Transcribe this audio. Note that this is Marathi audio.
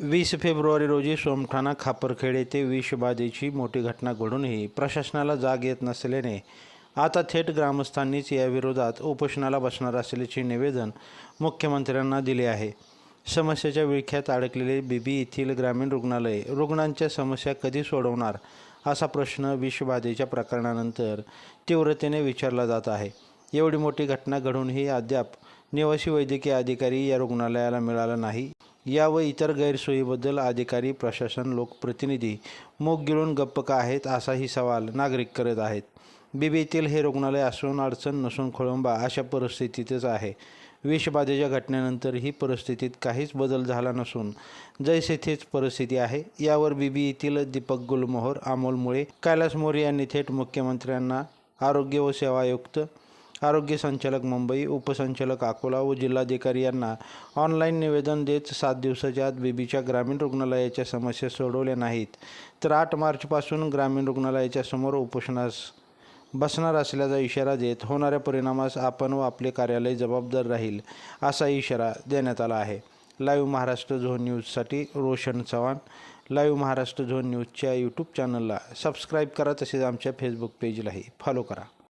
वीस फेब्रुवारी रोजी सोमठाणा खापरखेड येथे विषबाधेची मोठी घटना घडूनही प्रशासनाला जाग येत नसल्याने आता थेट ग्रामस्थांनीच याविरोधात उपोषणाला बसणार असल्याचे निवेदन मुख्यमंत्र्यांना दिले आहे. समस्येच्या विळख्यात अडकलेले बीबी येथील ग्रामीण रुग्णालय रुग्णांच्या समस्या कधी सोडवणार असा प्रश्न विषबाधेच्या प्रकरणानंतर तीव्रतेने विचारला जात आहे. एवढी मोठी घटना घडूनही अद्याप निवासी वैद्यकीय अधिकारी या रुग्णालयाला मिळाला नाही. या व इतर गैरसोयीबद्दल अधिकारी प्रशासन लोकप्रतिनिधी मूग गिळून गप्प का आहेत असाही सवाल नागरिक करत आहेत. बीबीतील हे रुग्णालय असून अडचण नसून खोळंबा अशा परिस्थितीतच आहे. विषबाधेच्या घटनेनंतर ही परिस्थितीत काहीच बदल झाला नसून जैसे तेच परिस्थिती आहे. यावर बीबी येथील दीपक गुलमोहर अमोल मुळे कैलास मोरे यांनी थेट मुख्यमंत्र्यांना आरोग्य व सेवा आयुक्त आरोग्य संचालक मुंबई उपसंचालक अकोला व जिल्हाधिकारी यांना ऑनलाईन निवेदन देत सात दिवसाच्या आत बीबीच्या ग्रामीण रुग्णालयाच्या समस्या सोडवल्या नाहीत. तर आठ मार्चपासून ग्रामीण रुग्णालयाच्या समोर उपोषणास बसणार असल्याचा इशारा देत होणाऱ्या परिणामास आपण व आपले कार्यालय जबाबदार राहील असा इशारा देण्यात आला आहे. लाईव्ह महाराष्ट्र झोन न्यूजसाठी रोशन चव्हाण. लाईव्ह महाराष्ट्र झोन न्यूजच्या यूट्यूब चॅनलला सबस्क्राईब करा तसेच आमच्या फेसबुक पेजलाही फॉलो करा.